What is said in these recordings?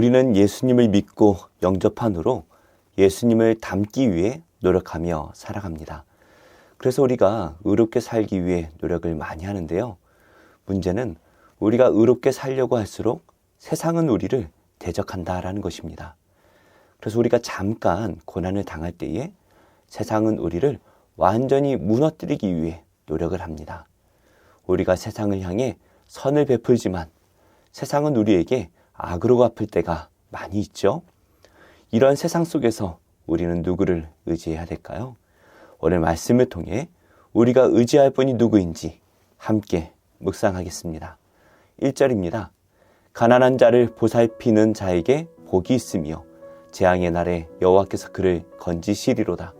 우리는 예수님을 믿고 영접한 후로 예수님을 닮기 위해 노력하며 살아갑니다. 그래서 우리가 의롭게 살기 위해 노력을 많이 하는데요. 문제는 우리가 의롭게 살려고 할수록 세상은 우리를 대적한다라는 것입니다. 그래서 우리가 잠깐 고난을 당할 때에 세상은 우리를 완전히 무너뜨리기 위해 노력을 합니다. 우리가 세상을 향해 선을 베풀지만 세상은 우리에게 악으로 갚을 때가 많이 있죠. 이런 세상 속에서 우리는 누구를 의지해야 될까요? 오늘 말씀을 통해 우리가 의지할 분이 누구인지 함께 묵상하겠습니다. 1절입니다. 가난한 자를 보살피는 자에게 복이 있으며 재앙의 날에 여호와께서 그를 건지시리로다.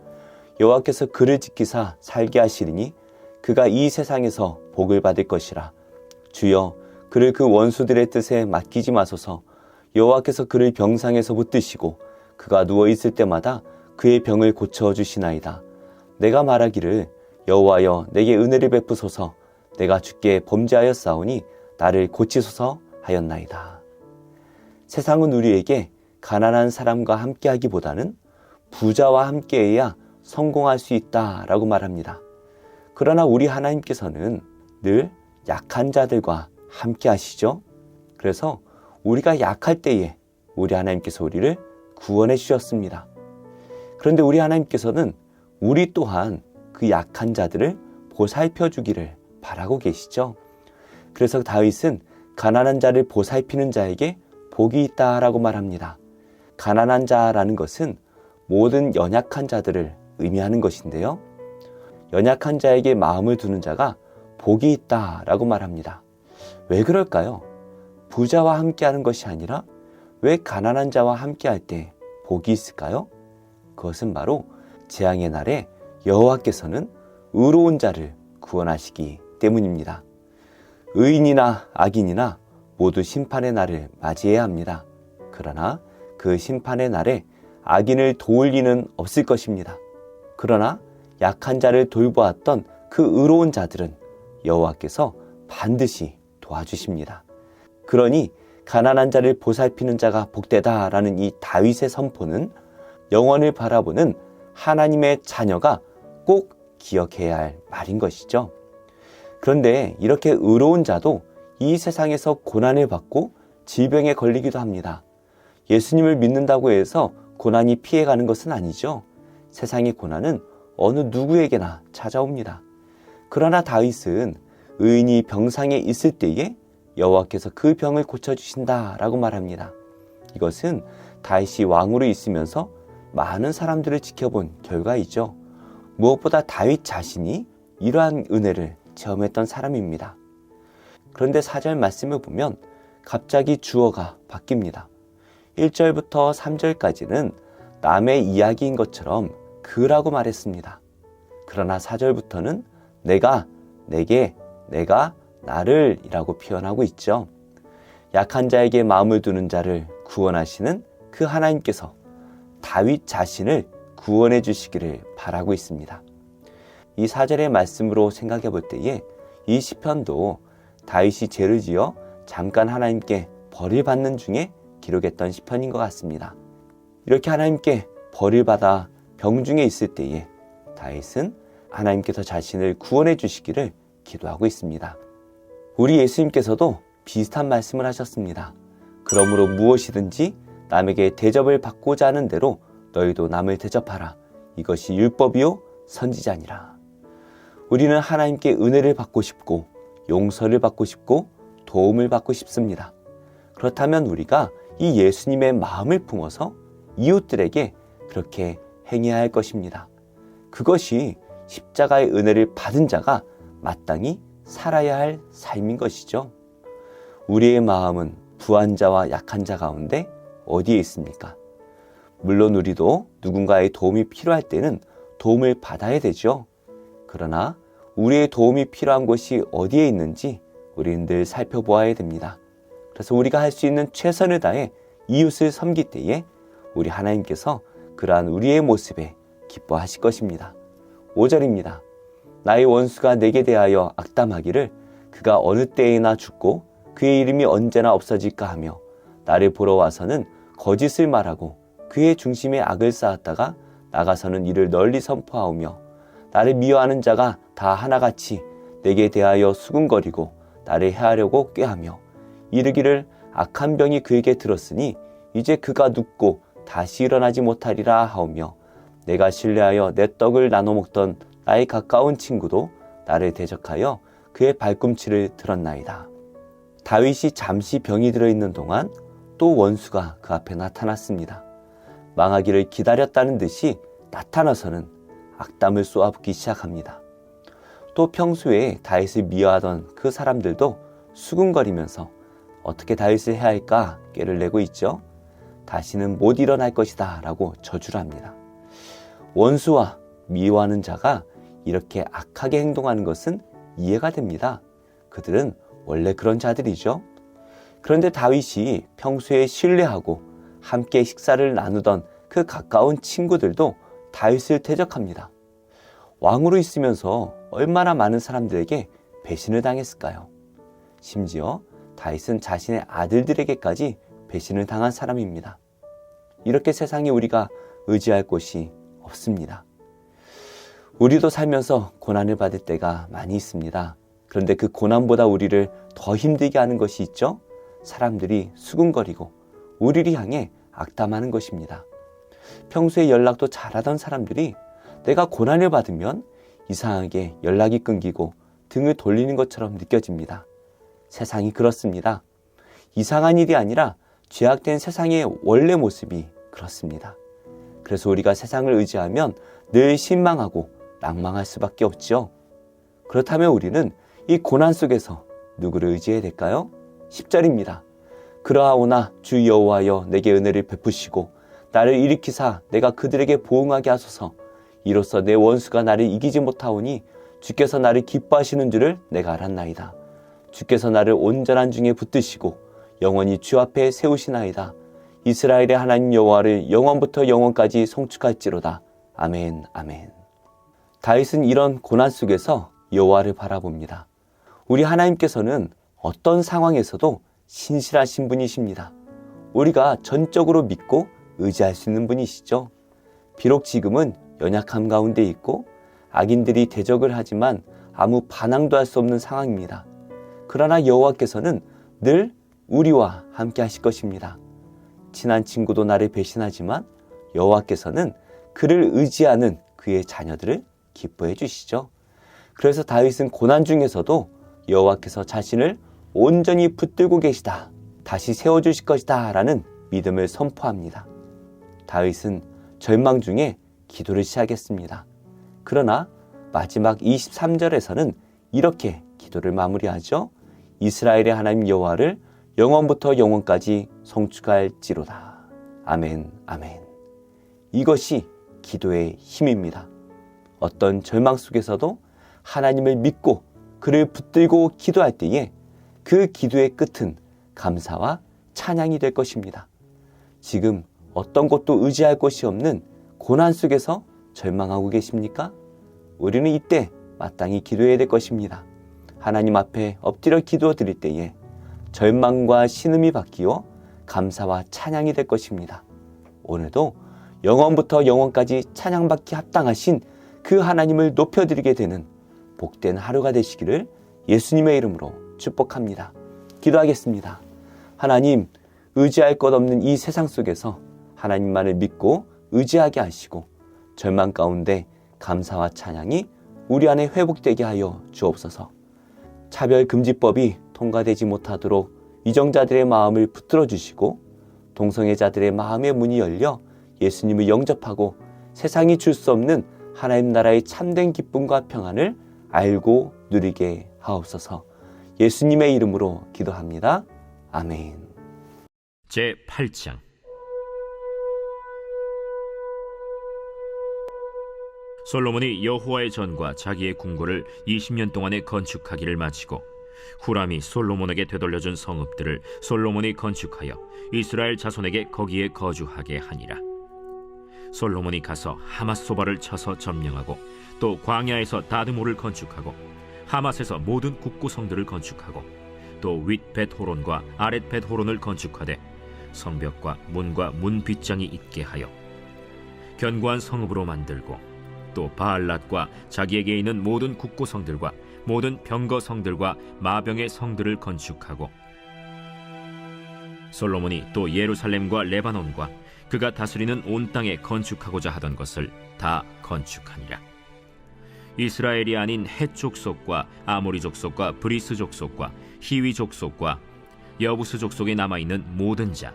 여호와께서 그를 지키사 살게 하시리니 그가 이 세상에서 복을 받을 것이라. 주여 그를 그 원수들의 뜻에 맡기지 마소서. 여호와께서 그를 병상에서 붙드시고 그가 누워 있을 때마다 그의 병을 고쳐 주시나이다. 내가 말하기를 여호와여 내게 은혜를 베푸소서. 내가 주께 범죄하였사오니 나를 고치소서 하였나이다. 세상은 우리에게 가난한 사람과 함께 하기보다는 부자와 함께해야 성공할 수 있다라고 말합니다. 그러나 우리 하나님께서는 늘 약한 자들과 함께 하시죠. 그래서 우리가 약할 때에 우리 하나님께서 우리를 구원해 주셨습니다. 그런데 우리 하나님께서는 우리 또한 그 약한 자들을 보살펴 주기를 바라고 계시죠. 그래서 다윗은 가난한 자를 보살피는 자에게 복이 있다라고 말합니다. 가난한 자라는 것은 모든 연약한 자들을 의미하는 것인데요. 연약한 자에게 마음을 두는 자가 복이 있다라고 말합니다. 왜 그럴까요? 부자와 함께 하는 것이 아니라 왜 가난한 자와 함께 할 때 복이 있을까요? 그것은 바로 재앙의 날에 여호와께서는 의로운 자를 구원하시기 때문입니다. 의인이나 악인이나 모두 심판의 날을 맞이해야 합니다. 그러나 그 심판의 날에 악인을 도울 리는 없을 것입니다. 그러나 약한 자를 돌보았던 그 의로운 자들은 여호와께서 반드시 도와주십니다. 그러니 가난한 자를 보살피는 자가 복되다라는 이 다윗의 선포는 영원을 바라보는 하나님의 자녀가 꼭 기억해야 할 말인 것이죠. 그런데 이렇게 의로운 자도 이 세상에서 고난을 받고 질병에 걸리기도 합니다. 예수님을 믿는다고 해서 고난이 피해가는 것은 아니죠. 세상의 고난은 어느 누구에게나 찾아옵니다. 그러나 다윗은 의인이 병상에 있을 때에 여호와께서 그 병을 고쳐 주신다라고 말합니다. 이것은 다윗이 왕으로 있으면서 많은 사람들을 지켜본 결과이죠. 무엇보다 다윗 자신이 이러한 은혜를 체험했던 사람입니다. 그런데 사절 말씀을 보면 갑자기 주어가 바뀝니다. 1절부터 3절까지는 남의 이야기인 것처럼 그라고 말했습니다. 그러나 4절부터는 내가, 내게, 내가, 나를 이라고 표현하고 있죠. 약한 자에게 마음을 두는 자를 구원하시는 그 하나님께서 다윗 자신을 구원해 주시기를 바라고 있습니다. 이 사절의 말씀으로 생각해 볼 때에 이 시편도 다윗이 죄를 지어 잠깐 하나님께 벌을 받는 중에 기록했던 시편인 것 같습니다. 이렇게 하나님께 벌을 받아 병중에 있을 때에 다윗은 하나님께서 자신을 구원해 주시기를 기도하고 있습니다. 우리 예수님께서도 비슷한 말씀을 하셨습니다. 그러므로 무엇이든지 남에게 대접을 받고자 하는 대로 너희도 남을 대접하라. 이것이 율법이요 선지자니라. 우리는 하나님께 은혜를 받고 싶고 용서를 받고 싶고 도움을 받고 싶습니다. 그렇다면 우리가 이 예수님의 마음을 품어서 이웃들에게 그렇게 행해야 할 것입니다. 그것이 십자가의 은혜를 받은 자가 마땅히 살아야 할 삶인 것이죠. 우리의 마음은 부한 자와 약한 자 가운데 어디에 있습니까? 물론 우리도 누군가의 도움이 필요할 때는 도움을 받아야 되죠. 그러나 우리의 도움이 필요한 곳이 어디에 있는지 우리는 늘 살펴보아야 됩니다. 그래서 우리가 할 수 있는 최선을 다해 이웃을 섬길 때에 우리 하나님께서 그러한 우리의 모습에 기뻐하실 것입니다. 5절입니다. 나의 원수가 내게 대하여 악담하기를 그가 어느 때에나 죽고 그의 이름이 언제나 없어질까 하며 나를 보러 와서는 거짓을 말하고 그의 중심에 악을 쌓았다가 나가서는 이를 널리 선포하오며 나를 미워하는 자가 다 하나같이 내게 대하여 수군거리고 나를 해하려고 꾀하며 이르기를 악한 병이 그에게 들었으니 이제 그가 눕고 다시 일어나지 못하리라 하오며 내가 신뢰하여 내 떡을 나눠 먹던 나의 가까운 친구도 나를 대적하여 그의 발꿈치를 들었나이다. 다윗이 잠시 병이 들어 있는 동안 또 원수가 그 앞에 나타났습니다. 망하기를 기다렸다는 듯이 나타나서는 악담을 쏘아붓기 시작합니다. 또 평소에 다윗을 미워하던 그 사람들도 수군거리면서 어떻게 다윗을 해야 할까 꾀를 내고 있죠. 다시는 못 일어날 것이다 라고 저주를 합니다. 원수와 미워하는 자가 이렇게 악하게 행동하는 것은 이해가 됩니다. 그들은 원래 그런 자들이죠. 그런데 다윗이 평소에 신뢰하고 함께 식사를 나누던 그 가까운 친구들도 다윗을 대적합니다. 왕으로 있으면서 얼마나 많은 사람들에게 배신을 당했을까요? 심지어 다윗은 자신의 아들들에게까지 배신을 당한 사람입니다. 이렇게 세상에 우리가 의지할 곳이 없습니다. 우리도 살면서 고난을 받을 때가 많이 있습니다. 그런데 그 고난보다 우리를 더 힘들게 하는 것이 있죠? 사람들이 수군거리고 우리를 향해 악담하는 것입니다. 평소에 연락도 잘하던 사람들이 내가 고난을 받으면 이상하게 연락이 끊기고 등을 돌리는 것처럼 느껴집니다. 세상이 그렇습니다. 이상한 일이 아니라 죄악된 세상의 원래 모습이 그렇습니다. 그래서 우리가 세상을 의지하면 늘 실망하고 낭망할 수밖에 없죠. 그렇다면 우리는 이 고난 속에서 누구를 의지해야 될까요? 10절입니다. 그러하오나 주 여호와여 내게 은혜를 베푸시고 나를 일으키사 내가 그들에게 보응하게 하소서 이로써 내 원수가 나를 이기지 못하오니 주께서 나를 기뻐하시는 줄을 내가 알았나이다. 주께서 나를 온전한 중에 붙드시고 영원히 주 앞에 세우시나이다. 이스라엘의 하나님 여호와를 영원부터 영원까지 송축할지로다. 아멘, 아멘. 다윗은 이런 고난 속에서 여호와를 바라봅니다. 우리 하나님께서는 어떤 상황에서도 신실하신 분이십니다. 우리가 전적으로 믿고 의지할 수 있는 분이시죠. 비록 지금은 연약함 가운데 있고 악인들이 대적을 하지만 아무 반항도 할 수 없는 상황입니다. 그러나 여호와께서는 늘 우리와 함께 하실 것입니다. 친한 친구도 나를 배신하지만 여호와께서는 그를 의지하는 그의 자녀들을 기뻐해 주시죠. 그래서 다윗은 고난 중에서도 여호와께서 자신을 온전히 붙들고 계시다. 다시 세워 주실 것이다. 라는 믿음을 선포합니다. 다윗은 절망 중에 기도를 시작했습니다. 그러나 마지막 23절에서는 이렇게 기도를 마무리하죠. 이스라엘의 하나님 여호와를 영원부터 영원까지 성축할지로다. 아멘, 아멘. 이것이 기도의 힘입니다. 어떤 절망 속에서도 하나님을 믿고 그를 붙들고 기도할 때에 그 기도의 끝은 감사와 찬양이 될 것입니다. 지금 어떤 것도 의지할 것이 없는 고난 속에서 절망하고 계십니까? 우리는 이때 마땅히 기도해야 될 것입니다. 하나님 앞에 엎드려 기도 드릴 때에 절망과 신음이 바뀌어 감사와 찬양이 될 것입니다. 오늘도 영원부터 영원까지 찬양받기 합당하신 그 하나님을 높여드리게 되는 복된 하루가 되시기를 예수님의 이름으로 축복합니다. 기도하겠습니다. 하나님, 의지할 것 없는 이 세상 속에서 하나님만을 믿고 의지하게 하시고 절망 가운데 감사와 찬양이 우리 안에 회복되게 하여 주옵소서. 차별금지법이 통과되지 못하도록 이정자들의 마음을 붙들어 주시고 동성애자들의 마음의 문이 열려 예수님을 영접하고 세상이 줄 수 없는 하나님 나라의 참된 기쁨과 평안을 알고 누리게 하옵소서. 예수님의 이름으로 기도합니다. 아멘. 제 8장 솔로몬이 여호와의 전과 자기의 궁궐을 20년 동안에 건축하기를 마치고 후람이 솔로몬에게 되돌려준 성읍들을 솔로몬이 건축하여 이스라엘 자손에게 거기에 거주하게 하니라. 솔로몬이 가서 하맛소바를 쳐서 점령하고 또 광야에서 다드모를 건축하고 하맛에서 모든 국구성들을 건축하고 또 윗벳호론과 아랫벳호론을 건축하되 성벽과 문과 문 빗장이 있게 하여 견고한 성읍으로 만들고 또 바알랏과 자기에게 있는 모든 국고성들과 모든 병거성들과 마병의 성들을 건축하고 솔로몬이 또 예루살렘과 레바논과 그가 다스리는 온 땅에 건축하고자 하던 것을 다 건축하니라. 이스라엘이 아닌 헷 족속과 아모리 족 속과 브리스 족 속과 히위 족 속과 여부스 족 속에 남아 있는 모든 자,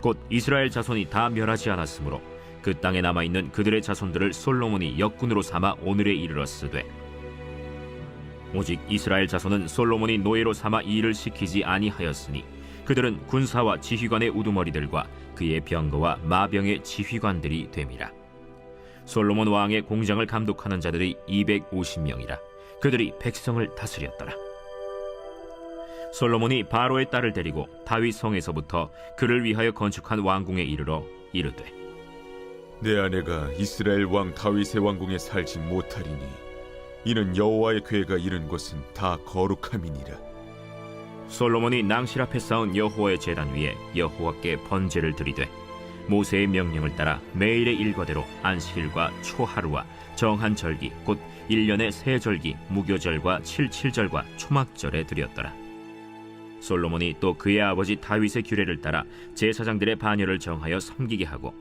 곧 이스라엘 자손이 다 멸하지 않았으므로 그 땅에 남아 있는 그들의 자손들을 솔로몬이 역군으로 삼아 오늘에 이르렀으되 오직 이스라엘 자손은 솔로몬이 노예로 삼아 이 일을 시키지 아니하였으니 그들은 군사와 지휘관의 우두머리들과 그의 병거와 마병의 지휘관들이 됨이라. 솔로몬 왕의 공장을 감독하는 자들이 250명이라. 그들이 백성을 다스렸더라. 솔로몬이 바로의 딸을 데리고 다윗 성에서부터 그를 위하여 건축한 왕궁에 이르러 이르되 내 아내가 이스라엘 왕 다윗의 왕궁에 살지 못하리니 이는 여호와의 괴가 이른 곳은 다 거룩함이니라 솔로몬이 낭실 앞에 쌓은 여호와의 제단 위에 여호와께 번제를 드리되 모세의 명령을 따라 매일의 일과대로 안식일과 초하루와 정한 절기 곧 일년의 세 절기 무교절과 칠칠절과 초막절에 드렸더라. 솔로몬이 또 그의 아버지 다윗의 규례를 따라 제사장들의 반열을 정하여 섬기게 하고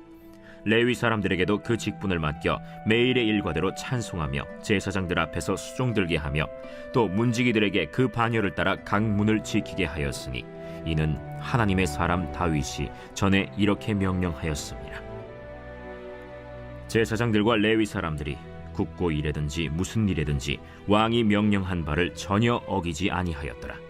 레위 사람들에게도 그 직분을 맡겨 매일의 일과대로 찬송하며 제사장들 앞에서 수종 들게 하며 또 문지기들에게 그 반열을 따라 각 문을 지키게 하였으니 이는 하나님의 사람 다윗이 전에 이렇게 명령하였습니다. 제사장들과 레위 사람들이 국고 일에든지 무슨 일에든지 왕이 명령한 바를 전혀 어기지 아니하였더라.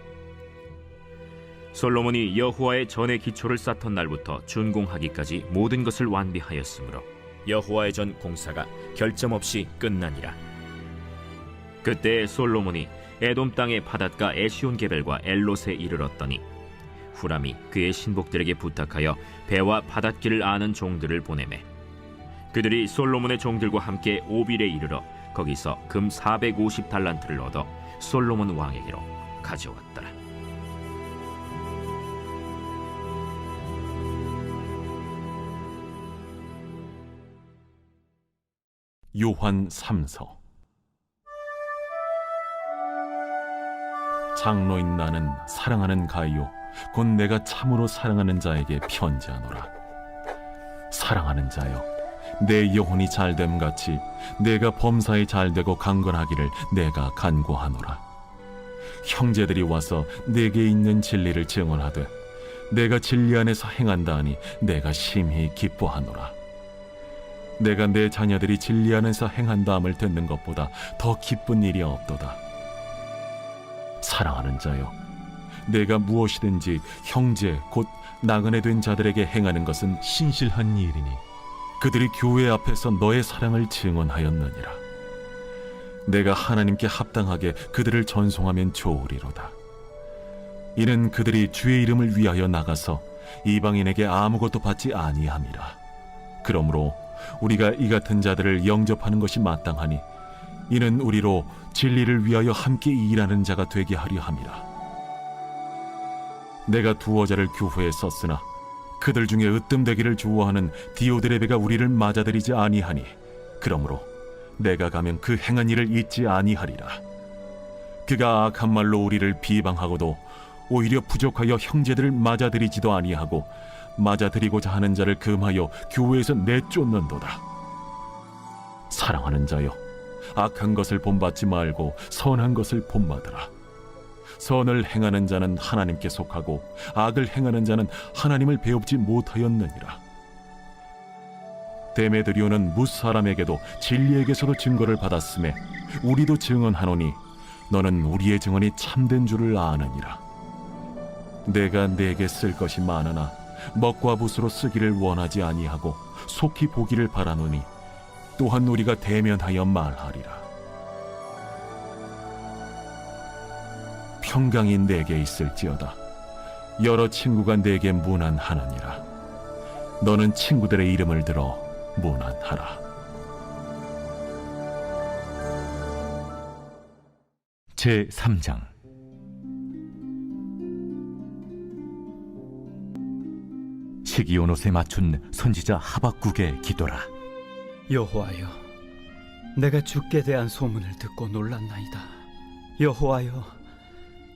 솔로몬이 여호와의 전의 기초를 쌓던 날부터 준공하기까지 모든 것을 완비하였으므로 여호와의 전 공사가 결점 없이 끝나니라. 그때 솔로몬이 에돔 땅의 바닷가 에시온 게벨과 엘롯에 이르렀더니 후람이 그의 신복들에게 부탁하여 배와 바닷길을 아는 종들을 보내매 그들이 솔로몬의 종들과 함께 오빌에 이르러 거기서 금 450달란트를 얻어 솔로몬 왕에게로 가져왔더라. 요한 3서. 장로인 나는 사랑하는 가이요 곧 내가 참으로 사랑하는 자에게 편지하노라. 사랑하는 자여 내 영혼이 잘됨 같이 내가 범사에 잘되고 강건하기를 내가 간구하노라. 형제들이 와서 내게 있는 진리를 증언하되 내가 진리 안에서 행한다 하니 내가 심히 기뻐하노라 내가 내 자녀들이 진리 안에서 행한다함을 듣는 것보다 더 기쁜 일이 없도다. 사랑하는 자여, 내가 무엇이든지 형제 곧 나그네 된 자들에게 행하는 것은 신실한 일이니 그들이 교회 앞에서 너의 사랑을 증언하였느니라. 내가 하나님께 합당하게 그들을 전송하면 좋으리로다. 이는 그들이 주의 이름을 위하여 나가서 이방인에게 아무것도 받지 아니함이라. 그러므로 우리가 이 같은 자들을 영접하는 것이 마땅하니 이는 우리로 진리를 위하여 함께 일하는 자가 되게 하려 함이라. 내가 두어 자를 교회에 썼으나 그들 중에 으뜸되기를 좋아하는 디오드레베가 우리를 맞아들이지 아니하니 그러므로 내가 가면 그 행한 일을 잊지 아니하리라. 그가 악한 말로 우리를 비방하고도 오히려 부족하여 형제들을 맞아들이지도 아니하고 맞아들이고자 하는 자를 금하여 교회에서 내쫓는도다. 사랑하는 자여, 악한 것을 본받지 말고 선한 것을 본받으라. 선을 행하는 자는 하나님께 속하고 악을 행하는 자는 하나님을 배웁지 못하였느니라. 데메드리오는 무사람에게도 진리에게서도 증거를 받았음에 우리도 증언하노니 너는 우리의 증언이 참된 줄을 아느니라. 내가 내게 쓸 것이 많으나 먹과 붓으로 쓰기를 원하지 아니하고 속히 보기를 바라노니 또한 우리가 대면하여 말하리라. 평강이 내게 있을지어다. 여러 친구가 내게 무난하느니라. 너는 친구들의 이름을 들어 무난하라. 제 3장 시기온 옷에 맞춘 선지자 하박국의 기도라. 여호와여, 내가 주께 대한 소문을 듣고 놀랐나이다. 여호와여,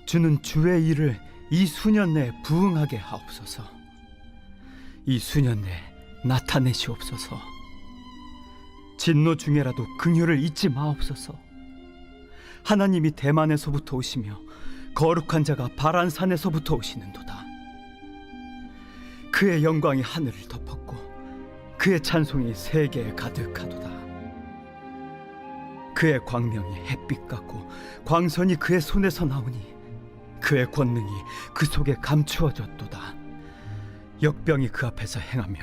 주는 주의 일을 이 수년 내에 부응하게 하옵소서. 이 수년 내에 나타내시옵소서. 진노 중에라도 긍휼을 잊지 마옵소서. 하나님이 대만에서부터 오시며 거룩한 자가 바란 산에서부터 오시는도다. 그의 영광이 하늘을 덮었고 그의 찬송이 세계에 가득하도다. 그의 광명이 햇빛 같고 광선이 그의 손에서 나오니 그의 권능이 그 속에 감추어졌도다. 역병이 그 앞에서 행하며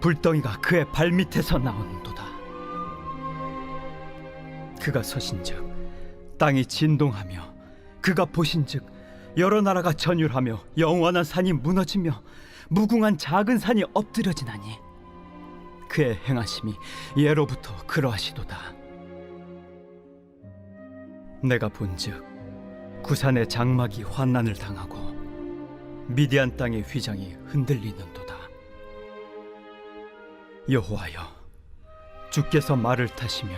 불덩이가 그의 발밑에서 나온도다. 그가 서신즉 땅이 진동하며 그가 보신즉 여러 나라가 전율하며 영원한 산이 무너지며 무궁한 작은 산이 엎드려지나니 그의 행하심이 예로부터 그러하시도다. 내가 본즉 구산의 장막이 환난을 당하고 미디안 땅의 휘장이 흔들리는도다. 여호와여, 주께서 말을 타시며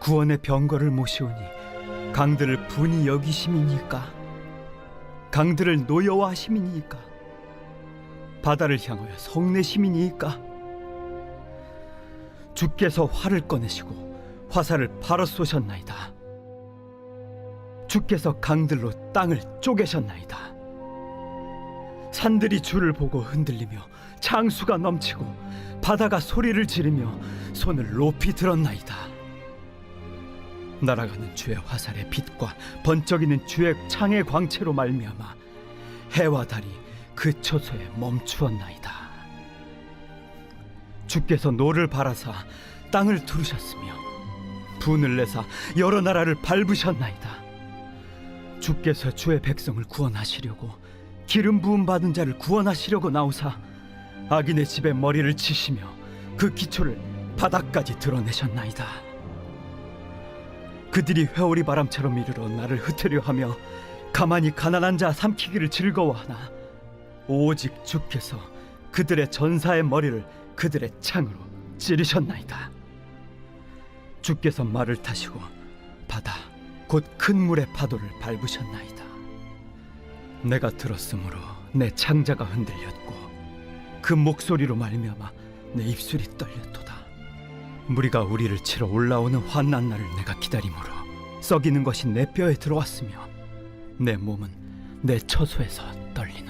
구원의 병거를 모시오니 강들을 분이 여기심이니까 강들을 노여워하심이니까 바다를 향하여 성내심이니까 주께서 활을 꺼내시고 화살을 바로 쏘셨나이다. 주께서 강들로 땅을 쪼개셨나이다. 산들이 주를 보고 흔들리며 창수가 넘치고 바다가 소리를 지르며 손을 높이 들었나이다. 날아가는 주의 화살의 빛과 번쩍이는 주의 창의 광채로 말미암아 해와 달이 그 처소에 멈추었나이다. 주께서 노를 바라사 땅을 두르셨으며 분을 내사 여러 나라를 밟으셨나이다. 주께서 주의 백성을 구원하시려고 기름 부음 받은 자를 구원하시려고 나오사 악인의 집에 머리를 치시며 그 기초를 바닥까지 드러내셨나이다. 그들이 회오리 바람처럼 이르러 나를 흩으려 하며 가만히 가난한 자 삼키기를 즐거워하나 오직 주께서 그들의 전사의 머리를 그들의 창으로 찌르셨나이다. 주께서 말을 타시고 바다 곧 큰 물의 파도를 밟으셨나이다. 내가 들었으므로 내 창자가 흔들렸고 그 목소리로 말미암아 내 입술이 떨렸도다. 무리가 우리를 치러 올라오는 환난 날을 내가 기다림으로 썩이는 것이 내 뼈에 들어왔으며 내 몸은 내 처소에서 떨리는도다.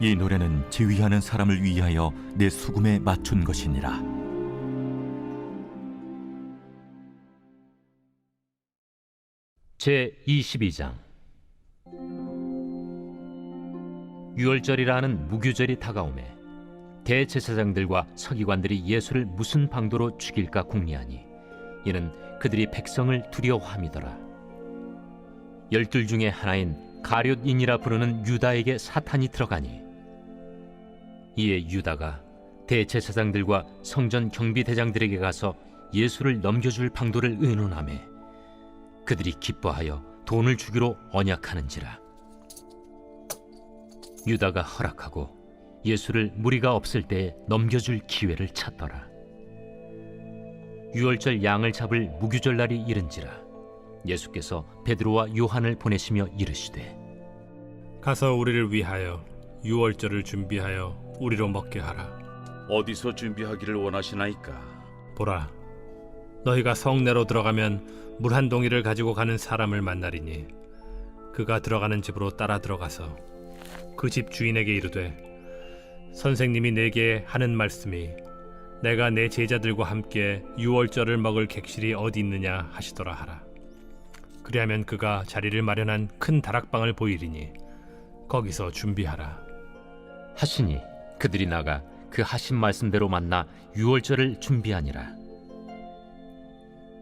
이 노래는 지휘하는 사람을 위하여 내 수금에 맞춘 것이니라. 제 22장 유월절이라 하는 무교절이 다가오매 대제사장들과 서기관들이 예수를 무슨 방도로 죽일까 궁리하니 이는 그들이 백성을 두려워함이더라 열둘 중에 하나인 가룟인이라 부르는 유다에게 사탄이 들어가니 이에 유다가 대제사장들과 성전 경비대장들에게 가서 예수를 넘겨줄 방도를 의논하매 그들이 기뻐하여 돈을 주기로 언약하는지라. 유다가 허락하고 예수를 무리가 없을 때에 넘겨줄 기회를 찾더라. 유월절 양을 잡을 무교절 날이 이른지라 예수께서 베드로와 요한을 보내시며 이르시되 가서 우리를 위하여 유월절을 준비하여 우리로 먹게 하라. 어디서 준비하기를 원하시나이까? 보라, 너희가 성내로 들어가면 물 한 동이를 가지고 가는 사람을 만나리니 그가 들어가는 집으로 따라 들어가서 그 집 주인에게 이르되 선생님이 내게 하는 말씀이 내가 내 제자들과 함께 유월절을 먹을 객실이 어디 있느냐 하시더라 하라. 그리하면 그가 자리를 마련한 큰 다락방을 보이리니 거기서 준비하라. 하시니 그들이 나가 그 하신 말씀대로 만나 유월절을 준비하니라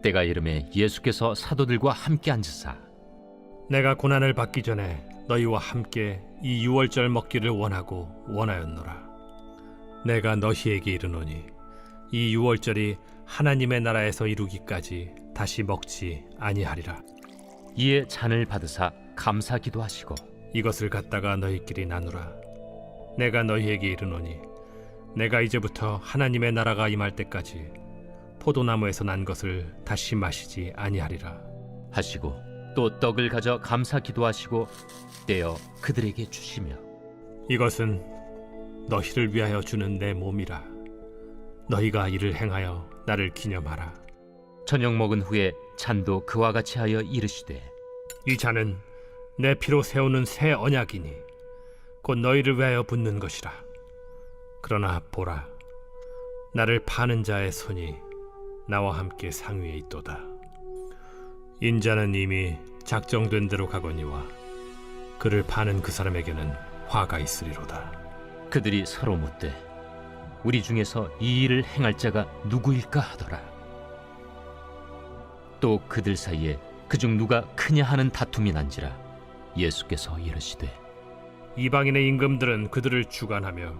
때가 이름에 예수께서 사도들과 함께 앉으사 내가 고난을 받기 전에 너희와 함께 이 유월절 먹기를 원하고 원하였노라. 내가 너희에게 이르노니 이 유월절이 하나님의 나라에서 이루기까지 다시 먹지 아니하리라. 이에 잔을 받으사 감사 기도하시고 이것을 갖다가 너희끼리 나누라. 내가 너희에게 이르노니 내가 이제부터 하나님의 나라가 임할 때까지 포도나무에서 난 것을 다시 마시지 아니하리라. 하시고 또 떡을 가져 감사 기도하시고 떼어 그들에게 주시며 이것은 너희를 위하여 주는 내 몸이라. 너희가 이를 행하여 나를 기념하라. 저녁 먹은 후에 잔도 그와 같이 하여 이르시되 이 잔은 내 피로 세우는 새 언약이니 곧 너희를 위하여 붓는 것이라. 그러나 보라, 나를 파는 자의 손이 나와 함께 상위에 있도다. 인자는 이미 작정된 대로 가거니와 그를 파는 그 사람에게는 화가 있으리로다. 그들이 서로 묻되 우리 중에서 이 일을 행할 자가 누구일까 하더라. 또 그들 사이에 그중 누가 크냐 하는 다툼이 난지라 예수께서 이르시되 이방인의 임금들은 그들을 주관하며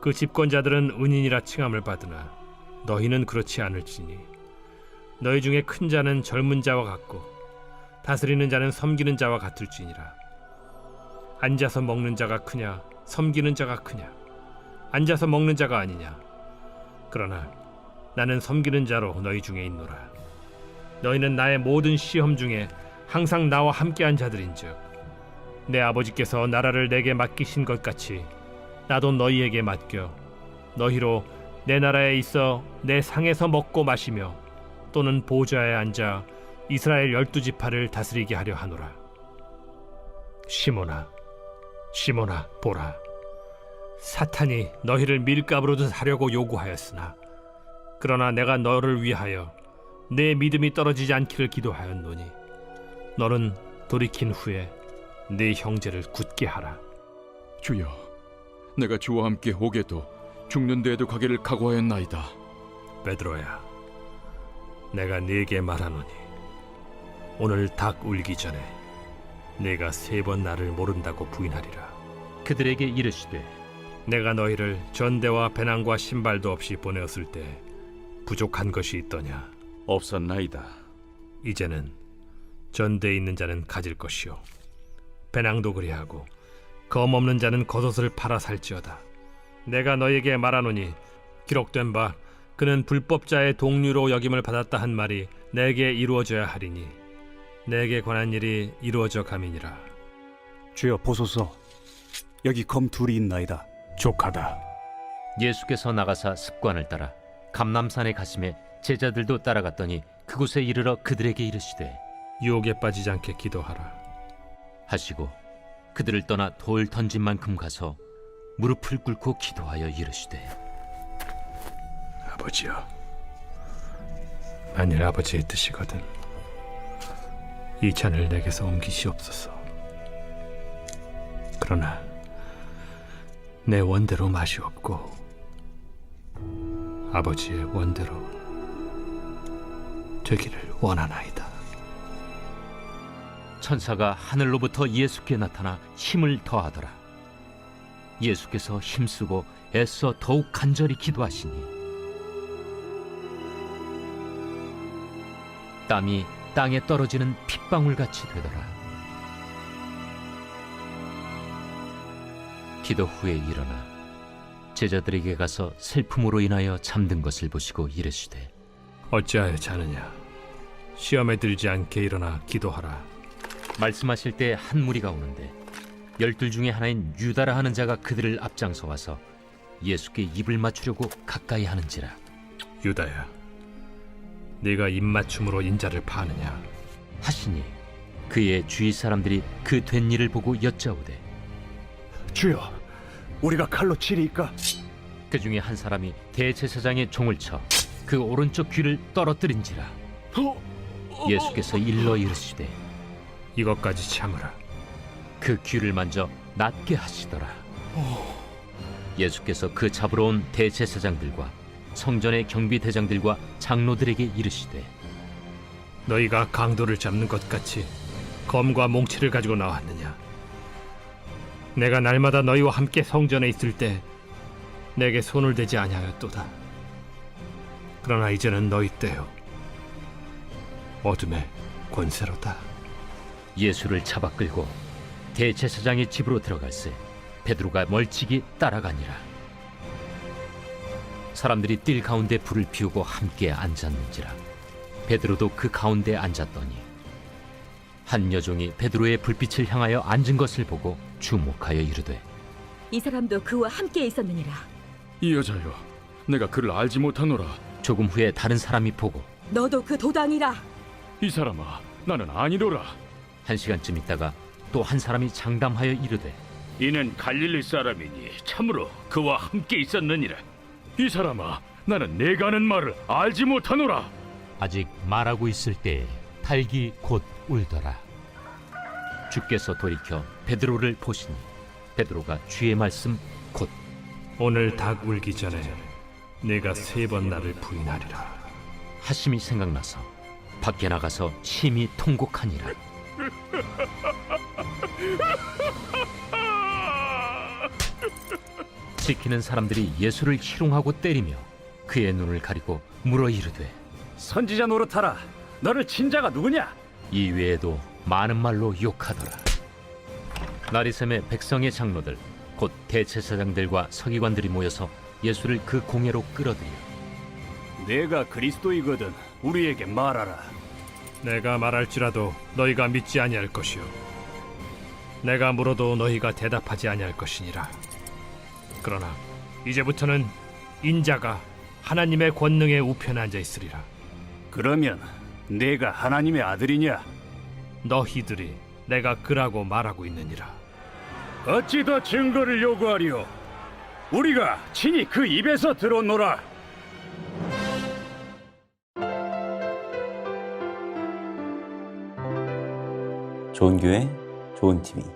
그 집권자들은 은인이라 칭함을 받으나 너희는 그렇지 않을지니. 너희 중에 큰 자는 젊은 자와 같고 다스리는 자는 섬기는 자와 같을지니라. 앉아서 먹는 자가 크냐 섬기는 자가 크냐 앉아서 먹는 자가 아니냐. 그러나 나는 섬기는 자로 너희 중에 있노라 너희는 나의 모든 시험 중에 항상 나와 함께한 자들인즉 내 아버지께서 나라를 내게 맡기신 것 같이 나도 너희에게 맡겨 너희로 내 나라에 있어 내 상에서 먹고 마시며 또는 보좌에 앉아 이스라엘 열두 지파를 다스리게 하려 하노라. 시몬아 시몬아 보라. 사탄이 너희를 밀가부르듯 하려고 요구하였으나 그러나 내가 너를 위하여 내 믿음이 떨어지지 않기를 기도하였노니 너는 돌이킨 후에 네 형제를 굳게 하라. 주여, 내가 주와 함께 오게도 죽는 데에도 가기를 각오하였나이다. 베드로야, 내가 네게 말하노니 오늘 닭 울기 전에 네가 세 번 나를 모른다고 부인하리라. 그들에게 이르시되 내가 너희를 전대와 배낭과 신발도 없이 보내었을 때 부족한 것이 있더냐? 없었나이다. 이제는 전대에 있는 자는 가질 것이요. 배낭도 그리하고 검 없는 자는 겉옷을 팔아 살지어다. 내가 너에게 말하노니 기록된 바 그는 불법자의 동류로 여김을 받았다 한 말이 내게 이루어져야 하리니 내게 관한 일이 이루어져 가민이라. 주여 보소서. 여기 검 둘이 있나이다. 족하다. 예수께서 나가사 습관을 따라 감남산에 가심에 제자들도 따라갔더니 그곳에 이르러 그들에게 이르시되 유혹에 빠지지 않게 기도하라. 하시고 그들을 떠나 돌 던진 만큼 가서 무릎을 꿇고 기도하여 이르시되 아버지여 만일 아버지의 뜻이거든 이 잔을 내게서 옮기시옵소서. 그러나 내 원대로 맛이 없고 아버지의 원대로 되기를 원하나이다. 천사가 하늘로부터 예수께 나타나 힘을 더하더라. 예수께서 힘쓰고 애써 더욱 간절히 기도하시니 땀이 땅에 떨어지는 핏방울 같이 되더라. 기도 후에 일어나 제자들에게 가서 슬픔으로 인하여 잠든 것을 보시고 이르시되 어찌하여 자느냐? 시험에 들지 않게 일어나 기도하라. 말씀하실 때 한 무리가 오는데 열둘 중에 하나인 유다라 하는 자가 그들을 앞장서 와서 예수께 입을 맞추려고 가까이 하는지라. 유다야 네가 입맞춤으로 인자를 파느냐? 하시니 그의 주위 사람들이 그 된 일을 보고 여짜오되 주여 우리가 칼로 치리이까? 그 중에 한 사람이 대제사장의 종을 쳐 그 오른쪽 귀를 떨어뜨린지라. 예수께서 일러 이르시되 이것까지 참으라. 그 귀를 만져 낫게 하시더라. 예수께서 그 잡으러 온 대제사장들과 성전의 경비대장들과 장로들에게 이르시되 너희가 강도를 잡는 것 같이 검과 몽치를 가지고 나왔느냐? 내가 날마다 너희와 함께 성전에 있을 때 내게 손을 대지 아니하였도다. 그러나 이제는 너희 때요. 어둠의 권세로다. 예수를 잡아 끌고 대제사장의 집으로 들어갈새 베드로가 멀찍이 따라가니라 사람들이 뜰 가운데 불을 피우고 함께 앉았는지라 베드로도 그 가운데 앉았더니 한 여종이 베드로의 불빛을 향하여 앉은 것을 보고 주목하여 이르되 이 사람도 그와 함께 있었느니라. 이 여자여, 내가 그를 알지 못하노라. 조금 후에 다른 사람이 보고 너도 그 도당이라. 이 사람아, 나는 아니로라. 한 시간쯤 있다가 또 한 사람이 장담하여 이르되 이는 갈릴리 사람이니 참으로 그와 함께 있었느니라. 이 사람아, 나는 내가 하는 말을 알지 못하노라. 아직 말하고 있을 때에 닭이 곧 울더라. 주께서 돌이켜 베드로를 보시니 베드로가 주의 말씀 곧 오늘 닭 울기 전에 내가 세 번 나를 부인하리라. 하심이 생각나서 밖에 나가서 심히 통곡하니라. 지키는 사람들이 예수를 희롱하고 때리며 그의 눈을 가리고 물어 이르되 선지자 노릇하라. 너를 친자가 누구냐? 이 외에도 많은 말로 욕하더라. 나리샘의 백성의 장로들 곧 대제사장들과 서기관들이 모여서 예수를 그 공회로 끌어들여 내가 그리스도이거든. 우리에게 말하라. 내가 말할지라도 너희가 믿지 아니할 것이요. 내가 물어도 너희가 대답하지 아니할 것이니라. 그러나 이제부터는 인자가 하나님의 권능의 우편에 앉아 있으리라. 그러면 내가 하나님의 아들이냐? 너희들이 내가 그라고 말하고 있느니라. 어찌 더 증거를 요구하리오? 우리가 친히 그 입에서 들었노라. 좋은 교회, 좋은 TV.